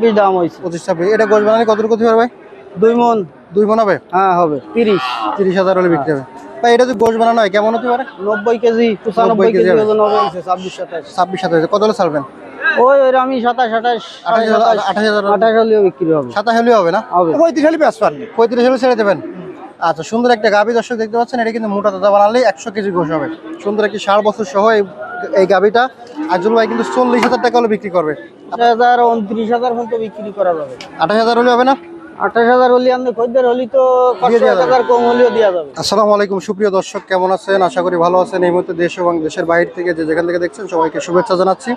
বেশ দাম হয়েছে পঁচিশ ছাব্বিশ। এটা গোশ বানালে কতটুকু হতে পারবে ভাই? দুই মন। দুই মন হবে? হ্যাঁ হবে। তিরিশ। তিরিশ হাজার হলে বিক্রি হবে। ভাই এটা যদি গোশ বানানো হয় কেমন হতে পারে? নব্বই কেজি পঁচানব্বই কেজি কেজি ওজন হবে। ছাব্বিশ সাতাশ। ছাব্বিশ সাতাশ। কত হলে ছাড়বেন? ওই ওই আমি সাতাশ আঠাশ আঠাশ হাজার আঠাশ হাজার আঠাশ হলেও বিক্রি হবে। সাতাশ হলেও হবে না? হবে। পঁয়ত্রিশ হলে পঁয়ত্রিশ হলে ছেড়ে দেবেন? আচ্ছা সুন্দর একটা গাভী দর্শক দেখতে পাচ্ছেন এটা কিন্তু মোটা দাদা বানালে একশো কেজি গোশ হবে। সুন্দর একটি ষাট বছর সহ এই এই গাভীটা আজুল ভাই কিন্তু চল্লিশ হাজার টাকা হলে বিক্রি করবে। আঠাশ হাজার উনত্রিশ হাজার পর্যন্ত বিক্রি করা যাবে। আঠাশ হাজার হলে হবে না? আঠাশ হাজার হলে আপনি খদ্দের হলি তো হাজার কম হলেও দেওয়া যাবে। আসসালামু আলাইকুম সুপ্রিয় দর্শক কেমন আছেন? আশা করি ভালো আছেন। এই মুহূর্তে দেশ এবং দেশের বাইরে থেকে যে যেখান থেকে দেখছেন সবাইকে শুভেচ্ছা জানাচ্ছি।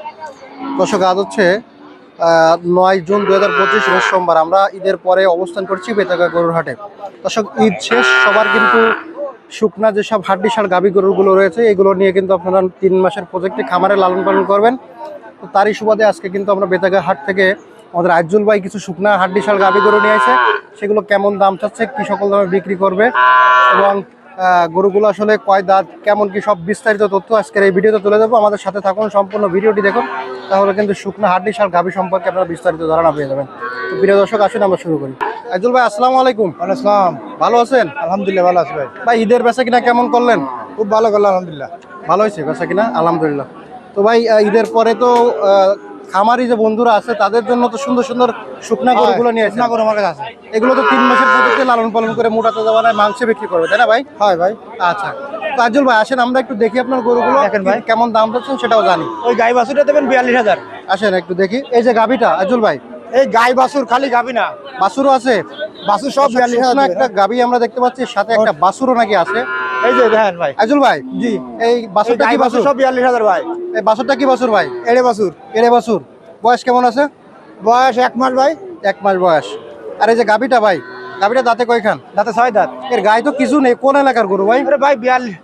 দর্শক আজ হচ্ছে নয় জুন দু হাজার পঁচিশ সোমবার। আমরা ঈদের পরে অবস্থান করছি বেতাগা গরুর হাটে। দর্শক ঈদ শেষ সবার কিন্তু শুকনা যেসব হাড্ডি সার গাভী গরুগুলো রয়েছে, এগুলো নিয়ে কিন্তু আপনারা তিন মাসের প্রজেক্টে খামারে লালন পালন করবেন। তো তারই সুবাদে আজকে কিন্তু আমরা বেতাগা হাট থেকে আমাদের আজ্জুল ভাই কিছু শুকনা হাড্ডি সার গাভী গরু নিয়ে আসে সেগুলো কেমন দাম চাচ্ছে, কি সকল দামে বিক্রি করবে এবং গরুগুলো আসলে কয় দাঁত কেমন কি সব বিস্তারিত তথ্য আজকের এই ভিডিওতে তুলে দেবো আমাদের সাথে থাকুন সম্পূর্ণ ভিডিওটি দেখুন। তাহলে কিন্তু শুকনো হাড্ডি সার গাভী সম্পর্কে আপনারা বিস্তারিত ধারণা পেয়ে যাবেন। তো প্রিয় দর্শক আসুন আমরা শুরু করি। আজুল ভাই আসসালামু আলাইকুম। আসসালাম। ভালো আছেন? আলহামদুলিল্লাহ ভালো আছি ভাই। ভাই ঈদের বেচা কিনা কেমন করলেন? খুব ভালো করল আলহামদুলিল্লাহ। ভালো হয়েছে বেচা কিনা? আলহামদুলিল্লাহ। তো ভাই ঈদের পরে তো খামারি যে বন্ধুরা আছে তাদের জন্য তো সুন্দর সুন্দর শুকনা গরুগুলো নিয়ে আসে না করে আমার কাছে আছে। এগুলো তো তিন মাসের পদ্ধতিতে লালন পালন করে মোটা তাজা বানায় মাংসে বিক্রি করবে তাই না ভাই? হয় ভাই। আচ্ছা। তো আজল ভাই আসেন আমরা একটু দেখি আপনার গরুগুলো দেখেন ভাই। কেমন দাম পাচ্ছেন সেটাও জানি। ওই গাই বাছুরটা দেবেন বিয়াল্লিশ হাজার। আসেন একটু দেখি। এই যে গাভিটা আজল ভাই? এই গাই বাছুর খালি গাবি না। বাসুরও আছে? বাছুর সব বিয়াল্লিশ শুকনো হাজার একটা গাভি আমরা দেখতে পাচ্ছি সাথে একটা বাসুরও নাকি আছে। এই যে দেখেন ভাই। আজল ভাই জি। এই বাসুরটা কি বাছুর বাসুর সব বিয়াল্লিশ হাজার ভাই। এই বাসুরটা কি বাসুর ভাই? এড়ে বাছুর। এড়ে বাসুর বয়স কেমন আছে? বয়স এক মাস ভাই। এক মাস বয়স। আর এই যে গাভিটা ভাই গাভিটা দাঁতে কয়খান? দাঁতে ছয় দাঁত। এর গায়ে তো কিছু নেই কোন এলাকার গরু ভাই? ভাই বিয়াল্লিশ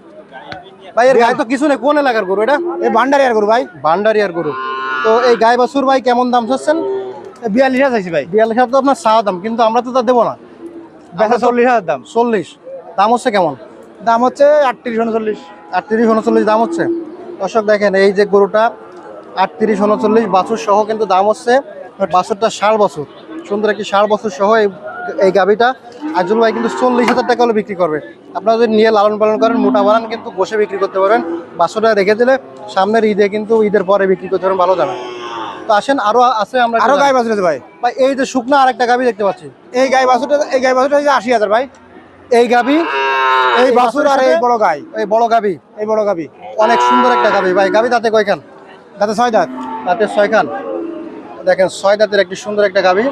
ভাই এর গায়ে তো কিছু নেই কোন এলাকার গরু এটা? এই ভান্ডারি আর করু ভাই। ভান্ডারিয়ার গরু। তো এই গায়ে বাছুর ভাই কেমন দাম চাচ্ছেন? বিয়াল্লিশ হাজার চাইছি ভাই। বিয়াল্লিশ হাজার তো আপনার চাওয়া দাম কিন্তু আমরা তো তা দেবো না। বেচা চল্লিশ হাজার দাম। চল্লিশ। দাম হচ্ছে কেমন? দাম হচ্ছে আটত্রিশ উনচল্লিশ। আটত্রিশ উনচল্লিশ দাম হচ্ছে? দর্শক দেখেন এই যে গরুটা আটত্রিশ উনচল্লিশ বাছুর সহ কিন্তু দাম হচ্ছে বাছুরটা ষাট বছর। সুন্দর একটি ষাট বছর সহ এই এই গাভিটা। আজল ভাই কিন্তু চল্লিশ হাজার টাকা হলে বিক্রি করবে। আপনারা যদি নিয়ে লালন পালন করেন মোটা বানান কিন্তু বসে বিক্রি করতে পারবেন বাছুরটা রেখে দিলে সামনের ঈদে কিন্তু ঈদের পরে বিক্রি করতে পারেন ভালো দামে তো আসেন আরও আছে আমরা আরও গাই বাছুর ভাই। ভাই এই যে শুকনা আরেকটা গাভি দেখতে পাচ্ছি। এই গাই বাছুরটা এই গাই বাছুরটা আশি হাজার ভাই। এই গাবি এই বাছুর আর এই বড় গাই এই বড় গাবি এই বড় গাবি। অনেক সুন্দর একটা গাবি। ভাই গাভি তাতে কয়খান? দাঁতে ছয় দাঁত? তাতে ছয়খান। দেখেন ছয় দাঁতের একটি সুন্দর একটা গাভি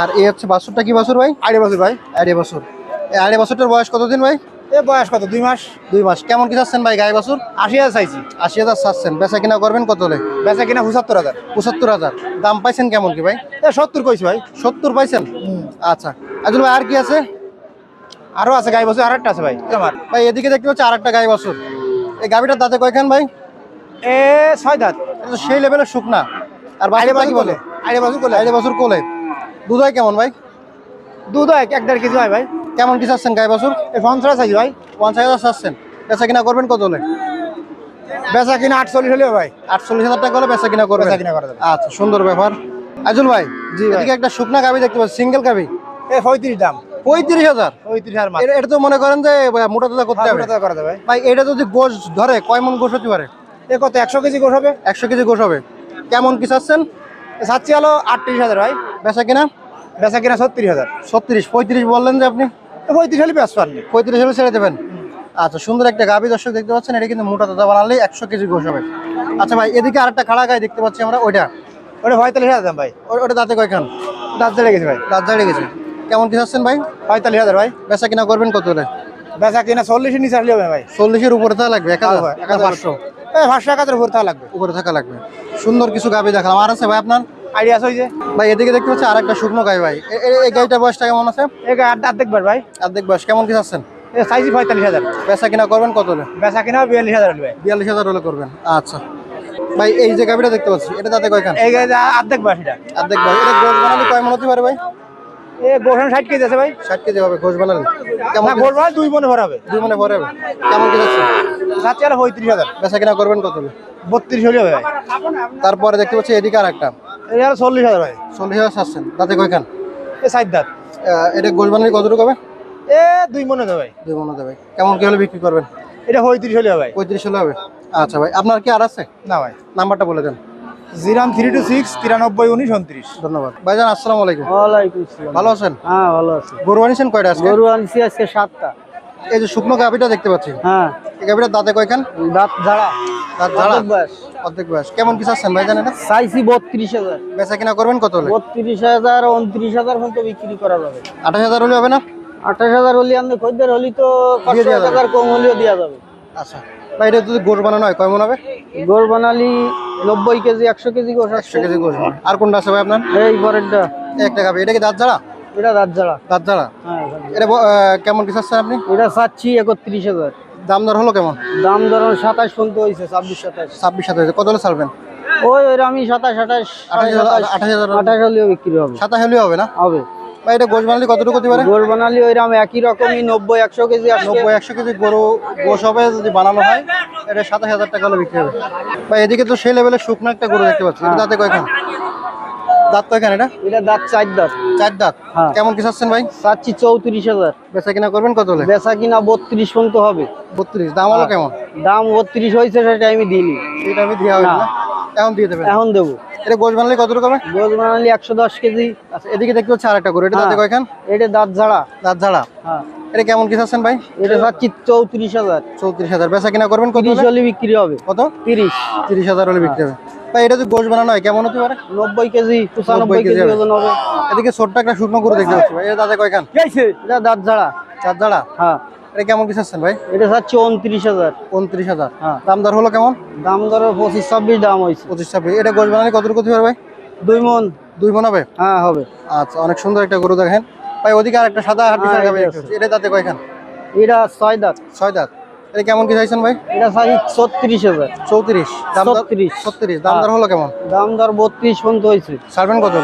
আর এই হচ্ছে বাছুরটা কি বাছুর ভাই? আড়াই বছর ভাই। আড়াই বছর। এই আড়াই বছরটার বয়স কতদিন ভাই? এ বয়স কত দুই মাস? দুই মাস। কেমন কি চাচ্ছেন ভাই গায়ে বাছুর? আশি হাজার চাইছি। আশি হাজার চাচ্ছেন। বেচা কিনা করবেন কত হলে? বেচা কিনা পঁচাত্তর হাজার। পঁচাত্তর হাজার। দাম পাইছেন কেমন কি ভাই? এ সত্তর কইছি ভাই। সত্তর পাইছেন? আচ্ছা। আজল ভাই আর কি আছে? আরও আছে গাই বছর আর একটা আছে ভাই। আমার ভাই এদিকে দেখতে পাচ্ছি আর একটা গাই বাছুর। এই গাভিটার দাঁতে কয়খান ভাই? এ ছয় দাঁত। তো সেই লেভেলের শুকনা। আর বাইরে বাছুরটা কি বাছুর বলে? আড়ে বছর করলে আড়াই বছর কোলে। দুধ হয় কেমন ভাই? দুধ এক এক দেড় কেজি হয় ভাই। কেমন কি চাচ্ছেন গায়ে বাছুর? এ পঞ্চাশ চাইছি ভাই। পঞ্চাশ হাজার চাচ্ছেন। বেচা কিনা করবেন কত হলে? বেচা কিনা আটচল্লিশ হলেও ভাই। আটচল্লিশ হাজার টাকা হলে বেচা কিনা করবেন। বেচা কিনা করা যাবে। আচ্ছা সুন্দর ব্যাপার। আজুল ভাই জি এদিকে একটা শুকনা গাবি দেখতে পাচ্ছি সিঙ্গেল গাবি এ পঁয়ত্রিশ দাম। পঁয়ত্রিশ হাজার। পঁয়ত্রিশ হাজার এটা তো মনে করেন যে মোটা তাজা করতে হ্যাঁ, হবে। করা যাবে ভাই এটা যদি গোশ ধরে কয় মন গোশ হতে পারে? এ কত একশো কেজি গোস হবে? একশো কেজি গোশ হবে। কেমন কি চাচ্ছেন? চাচ্ছি হলো আটত্রিশ হাজার ভাই। বেচা কিনা? বেচা কিনা ছত্রিশ হাজার। ছত্রিশ পঁয়ত্রিশ বললেন যে আপনি? পঁয়ত্রিশ হলে বেচ পাননি পঁয়ত্রিশ হলে ছেড়ে দেবেন। আচ্ছা সুন্দর একটা গাবি দর্শক দেখতে পাচ্ছেন এটা কিন্তু মোটা তাজা বানালে একশো কেজি গোশ হবে। আচ্ছা ভাই এদিকে আরেকটা খাড়া গায়ে দেখতে পাচ্ছি আমরা ওইটা। ওটা পঁয়তাল্লিশ হাজার দাম ভাই। ওটা দাঁতে কয়খান? দাঁত চলে গেছে ভাই। দাঁত দাঁড়িয়ে গেছে। কেমন কি চাচ্ছেন ভাই? পঁয়তাল্লিশ হাজার ভাই। বেচা কিনা করবেন কত হলে বেচা কিনা চল্লিশের নিচে আসলে হবে ভাই। চল্লিশের উপরে থাকা লাগবে এক হাজার হ্যাঁ, এক হাজার পাঁচশো। এ পাঁচশো টাকার উপর তা লাগবে। উপরে থাকা লাগবে। সুন্দর কিছু গাবি দেখালাম। আর আছে ভাই আপনার? আইডিয়া আছে যে। ভাই এদিকে দেখতে পাচ্ছি আরেকটা শুকনো গাই ভাই। এই বয়সটা কেমন আছে? এ গায়ে আট দেখবার ভাই। অর্ধেক বয়স। কেমন কি চাচ্ছেন? পঁয়তাল্লিশ হাজার। বেচা কিনা করবেন কত হলে বেচা কিনা বিয়াল্লিশ হাজার হলে ভাই। বিয়াল্লিশ হাজার হলে করবেন। আচ্ছা। ভাই এই যে গাবিটা দেখতে পাচ্ছি এটা তাতে কয়খান? এই আর্ধেক এটা। অর্ধেক ভাই এটা গোশ বানালে কয় মন হতে পারে ভাই? এ গোসান ষাট কেজি আছে ভাই। ষাট কেজি হবে বানালে কেমন দুই মনে ভরা হবে। দুই মনে কেমন কি যাচ্ছে? পঁয়ত্রিশ হাজার। বেচা কিনা করবেন কত বত্রিশ হলে হবে ভাই। তারপরে দেখতে পাচ্ছি এদিকে আর একটা এটা চল্লিশ হাজার ভাই। চল্লিশ হাজার চাচ্ছেন তাতে কয়খান? এ সাইড দাঁত। এটা গোশ বানানি কতটুকু হবে? এ দুই মনে হবে ভাই। দুই মনে দেবে কেমন কি হলে বিক্রি করবেন? এটা পঁয়ত্রিশ হলে হবে পঁয়ত্রিশ হলে হবে। আচ্ছা ভাই আপনার কি আর আছে? না ভাই। নাম্বারটা বলে দেন। জিরাম থ্রি টু সিক্স তিরানব্বই উনিশ উনত্রিশ। ধন্যবাদ। ভাইজান আসসালামু আলাইকুম। ওয়ালাইকুম আসসালাম। ভালো আছেন? হ্যাঁ ভালো আছে। গরু আনিছেন কয়টা আজকে? গরু আনছি আজকে সাতটা। এই যে শুকনো গাভিটা দেখতে পাচ্ছি। হ্যাঁ। এই গাভিটার দাঁতে কয়খান? দাঁত ঝাড়া। দাঁত ঝাড়া? অর্ধেক বয়স। অর্ধেক বয়স। কেমন কি চাচ্ছেন ভাইজান এটা? চাইছি বত্রিশ হাজার। বেচা কিনা করবেন কত হলে? বত্রিশ হাজার উনত্রিশ হাজার পর্যন্ত বিক্রি করা যাবে। আঠাশ হাজার হলে হবে না? আঠাশ হাজার হলে আপনি খদ্দের হলি তো যাবে। হাজার কম হলেও দেওয়া যাবে। আচ্ছা। এটা যদি গোড় বানানো হয় কয় মন হবে? গরু বানালি নব্বই কেজি একশো কেজি গোস একশো কেজি গোড় আর কোনটা আছে ভাই আপনার? এই পরেরটা। একটা গাভি এটা কি দাঁত ঝাড়া এটা দাঁত ঝাড়া দাঁত ঝাড়া হ্যাঁ এটা কেমন কি চাচ্ছেন আপনি? এটা চাচ্ছি একত্রিশ হাজার। দাম দর হলো কেমন? দাম ধরুন সাতাশ পর্যন্ত হয়েছে ছাব্বিশ সাতাশ। ছাব্বিশ সাতাশ। কত হলে ছাড়বেন? ওই ওই আমি সাতাশ আঠাশ আঠাশ হাজার আঠাশ হলেও বিক্রি হবে। সাতাশ হলেও হবে না? হবে। ভাই এটা গোশ বানালে কতটুকু হতে পারে? গোল বানালি ওইরকম একই রকমই নব্বই একশো কেজি নব্বই একশো কেজি গরু গোশ হবে যদি বানানো হয় এটা সাতাশ হাজার টাকা হলে বিক্রি হবে। ভাই এদিকে তো সেই লেভেলের শুকনো একটা গরু দেখতে পাচ্ছি। দাঁতে কয়খান? দাঁত কয়খান এটা? এটা দাঁত চার দাঁত। চার দাঁত? হ্যাঁ। কেমন কি চাচ্ছেন ভাই? চাচ্ছি চৌত্রিশ হাজার। বেচা কিনা করবেন কত হলে? বেচা কিনা বত্রিশ পর্যন্ত হবে। বত্রিশ। দাম হলো কেমন? দাম বত্রিশ হয়েছে সেটা আমি দিইনি। সেটা আমি দেওয়া না। এখন দিয়ে দেবেন? এখন দেবো। এটা গোশ বানালে কতটুকু হবে? গোল বানালি একশো দশ কেজি। আচ্ছা এদিকে দেখতে পাচ্ছি আরেকটা গরু এটা দাঁতে হ্যাঁ। কয়খান এটা দাঁত ঝাড়া। দাঁত ঝাড়া হ্যাঁ। এটা কেমন কি চাচ্ছেন ভাই? এটা চাচ্ছি চৌত্রিশ হাজার। চৌত্রিশ হাজার। বেচা কিনা করবেন কত হলে? বিক্রি হবে। কত? তিরিশ। তিরিশ হাজার হলে বিক্রি হবে। ভাই এটা যদি গোশ বানানো হয় কেমন হতে পারে? নব্বই কেজি পঁচানব্বই কেজি ওজন হবে। এদিকে ছোট্ট একটা শুকনো গরু দেখতে পাচ্ছি ভাই। এটা দাঁতে কয়খান এটা দাঁত ঝাড়া। চার ঝাড়া? হ্যাঁ। এটা কেমন কি চাচ্ছেন ভাই? এটা চাচ্ছি উনত্রিশ হাজার। উনত্রিশ হাজার। হ্যাঁ। দাম দর হলো কেমন? দাম ধরো পঁচিশ ছাব্বিশ দাম হয়েছে। পঁচিশ ছাব্বিশ। এটা হতে ভাই? দুই মন। দুই মন হবে? হ্যাঁ হবে। আচ্ছা অনেক সুন্দর একটা গরু দেখেন। ভাই ওদিকে আর একটা সাদা হাড্ডি হ্যাঁ। এটা দাঁতে কয়খান? এটা ছয় দাঁত। ছয় দাঁত। এটা কেমন কি চাইছেন ভাই? এটা চাই ছত্রিশ হাজার। চৌত্রিশ। দাম দর ছত্রিশ। ছত্রিশ। দাম দর হলো কেমন? দাম ধর বত্রিশ পর্যন্ত হয়েছে। ছাড়বেন কত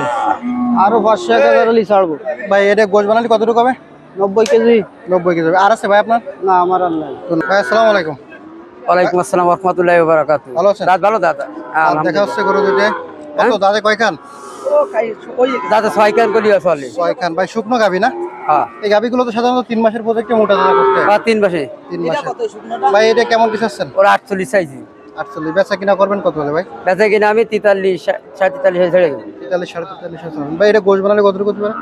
আরও পাঁচশো এক হাজার ছাড়বো। ভাই এটা গোশ বানালি কতটুকু হবে? নব্বই কেজি। নব্বই কেজি। আর আছে ভাই আপনার? না আমার আর নাই। ভাই আসসালামু আলাইকুম। ওয়ালাইকুম আসসালাম রহমতুল্লাহ বারাকাত ভালো আছেন? দাদা ভালো দাদা। আর দেখা হচ্ছে গরু দুইটা। কত দাদে কয়খান দাদা ছয়কান করি চলে কয়খান ভাই শুকনো গাবি না? হ্যাঁ। এই গাবিগুলো তো সাধারণত তিন মাসের প্রজেক্টে মোটা দানা করতে হয়। বা তিন মাসে। তিন মাসে। ভাই এটা কেমন কি ওরা আটচল্লিশ চাইছি আটচল্লিশ। বেচা কিনা করবেন কত ভাই? বেচা কিনা আমি তেতাল্লিশ সাড়ে তেতাল্লিশ হয়ে ছেড়ে গেছি তেতাল্লিশ সাড়ে তেতাল্লিশ ভাই এটা গোশ বানালে কতটুকু করতে পারে?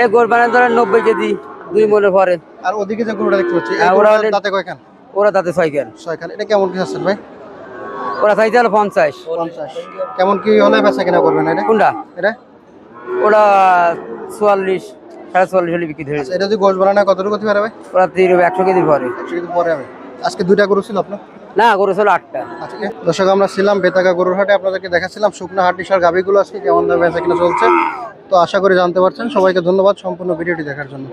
এ গোর বানান ধরেন নব্বই কেজি। দুই মনে পরে আর ওদিকে যে গরুটা দেখতে পাচ্ছি হ্যাঁ, ওরা দাঁতে কয়খান? ওরা তাতে ছয়কান ছয়খান। এটা কেমন কি চাচ্ছেন ভাই? ওরা চাইতে হলো পঞ্চাশ। পঞ্চাশ। কেমন কি হলে বেচা কিনা করবেন এটা? কোনটা? এটা? ওরা চুয়াল্লিশ সাড়ে চুয়াল্লিশ হলে বিক্রি ধরে আচ্ছা, এটা যদি গোশ বানানো কতটুকু করতে পারে ভাই? ওরা তিন একশো কেজি পরে একশো কিন্তু পরে হবে। আজকে দুইটা গরু ছিল আপনার? না গরু ছিল আটটা। আজকে দর্শক আমরা ছিলাম বেতাগা গরুর হাটে আপনাদেরকে দেখাচ্ছিলাম শুকনো হাট সার গাভিগুলো আজকে কেমন দামে বেচা কিনা চলছে। তো আশা করি জানতে পারছেন। সবাইকে ধন্যবাদ সম্পূর্ণ ভিডিওটি দেখার জন্য।